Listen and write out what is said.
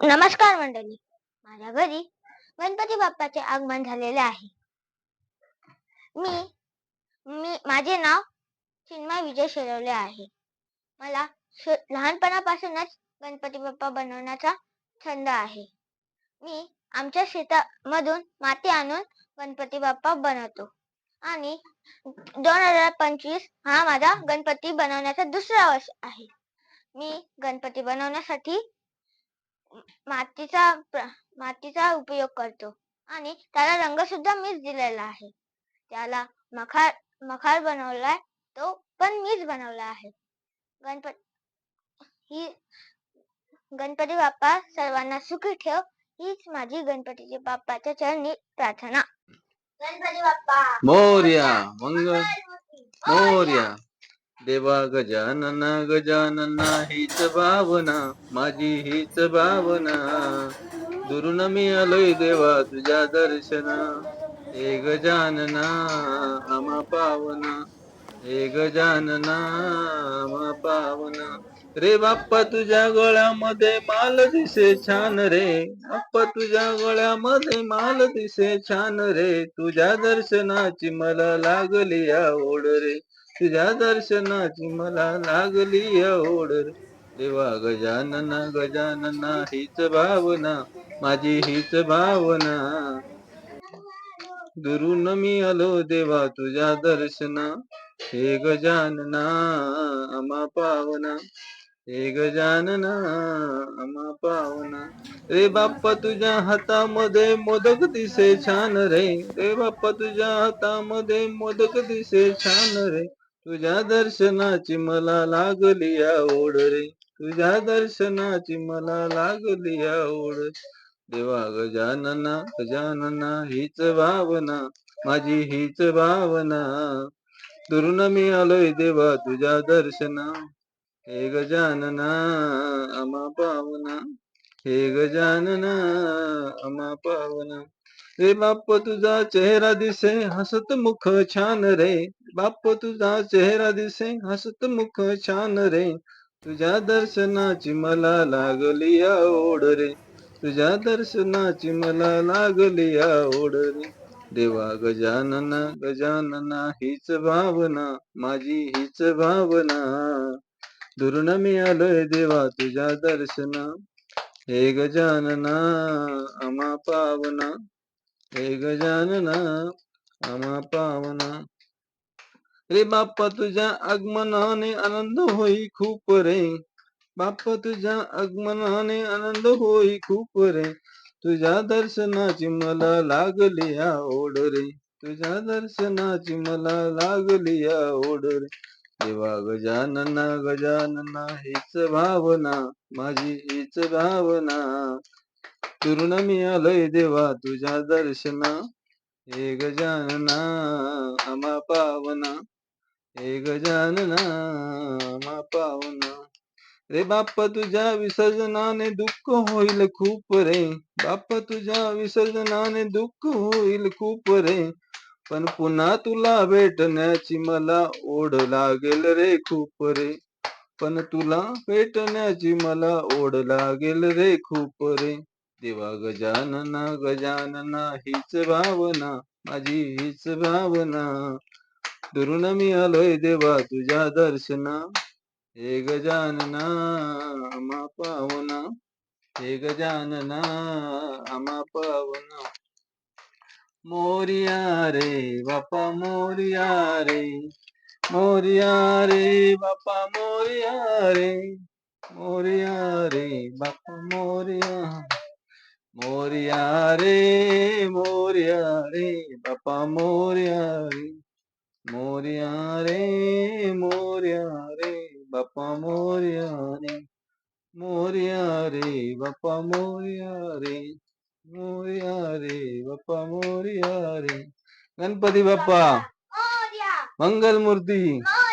नमस्कार मंडळी. माझ्या घरी गणपती बाप्पाचे आगमन झालेले आहे. मी मी माझे नाव चिन्मय विजय शिरवले आहे. मला लहानपणापासूनच गणपती बाप्पा बनवण्याचा छंद आहे. मी आमच्या शेतामधून माती आणून गणपती बाप्पा बनवतो. आणि दोन हजार पंचवीस हा माझा गणपती बनवण्याचा दुसरा वर्ष आहे. मी गणपती बनवण्यासाठी मातीचा मातीचा उपयोग करतो. आणि त्याला रंग सुद्धा मीच दिलेला आहे. त्याला मखार मखार बनवलाय तो पण मीच बनवला आहे. गणपती ही गणपती बाप्पा सर्वांना सुखी ठेव. हीच माझी गणपतीची बाप्पाच्या चरणी प्रार्थना. गणपती बाप्पा! मोर्या मंगल मोर्या. देवा गजानन गजानना हीच भावना माझी हीच भावना. दुरून मी आलोय देवा तुझ्या दर्शना. हे गजानना आमा पावना. हे गजानना आमा पावना. रे बाप्पा तुझ्या गळ्यामध्ये माल दिसे छान रे. बाप्पा तुझ्या गळ्यामध्ये माल दिसे छान रे. तुझ्या दर्शनाची मला लागली ओढ रे. तुझ्या दर्शनाची मला लागली ओढ रे. देवा गजानना गजानना हीच भावना माझी हीच भावना. दुरून मी आलो देवा तुझ्या दर्शना. हे गजानना अमा पावना. हे गजानना अमा पावना. रे बाप्पा तुझ्या हातामध्ये मोदक दिसे छान रे. रे बाप्पा तुझ्या हातामध्ये मोदक दिसे छान रे. तुझ्या दर्शनाची मला लागली ओढ रे. तुझ्या दर्शनाची मला लागली ओढ देवा गजानना गजानना हीच भावना माझी हीच भावना. दुरून मी आलोय देवा तुझ्या दर्शना. हे गजानना अमा पावना. हे गजानना अमा पावना. रे बाप्प तुझा चेहरा दिसे हसत मुख छान रे. बाप्प तुझा चेहरा दिसे हसत मुख छान रे. तुझ्या दर्शनाची मला लागली ओढ रे. तुझ्या दर्शनाची मला लागली ओढ रे. देवा गजानना गजानना हीच भावना माझी हीच भावना. दुर्न मी आलोय देवा तुझ्या दर्शना. हे गजानना अमा पावना. हे गजानना आम्हा पावना. रे बाप्पा तुझ्या आगमनाने आनंद होई खूप रे. बाप्पा तुझ्या आगमनाने आनंद होई खूप रे. तुझ्या दर्शनाची मला लागली या ओढ रे. तुझ्या दर्शनाची मला लागली या ओढ रे. देवा गजानना गजानना हीच भावना माझी हीच भावना. तुरुण मी आलोय देवा तुझ्या दर्शना. हे गजानना आम्हा पावना. हे गजानना आम्हा पावना. रे बाप्पा तुझ्या विसर्जनाने दुःख होईल खूप रे. बाप्पा तुझ्या विसर्जनाने दुःख होईल खूप रे. पण पुन्हा तुला भेटण्याची मला ओढ लागेल रे खूप रे. पण तुला भेटण्याची मला ओढ लागेल रे खूप रे. देवा गजानना गजानना हीच भावना माझी हीच भावना. दुरून मी आलोय देवा तुझ्या दर्शना. हे गजानना आम्हा पावना हे गजानना आम्हा पावना मोरिया रे बापा मोरिया रे मोरिया रे बापा मोरिया रे मोरिया रे बापा मोरिया मोरिया रे मोरिया रे बापा मोरिया रे मोरिया रे मोरिया रे बापा मोरिया रे मोरिया रे बापा मोरिया रे मोरिया रे बाप्पा मोरिया रे गणपती बाप्पा मोरया मंगल मूर्ती मोरया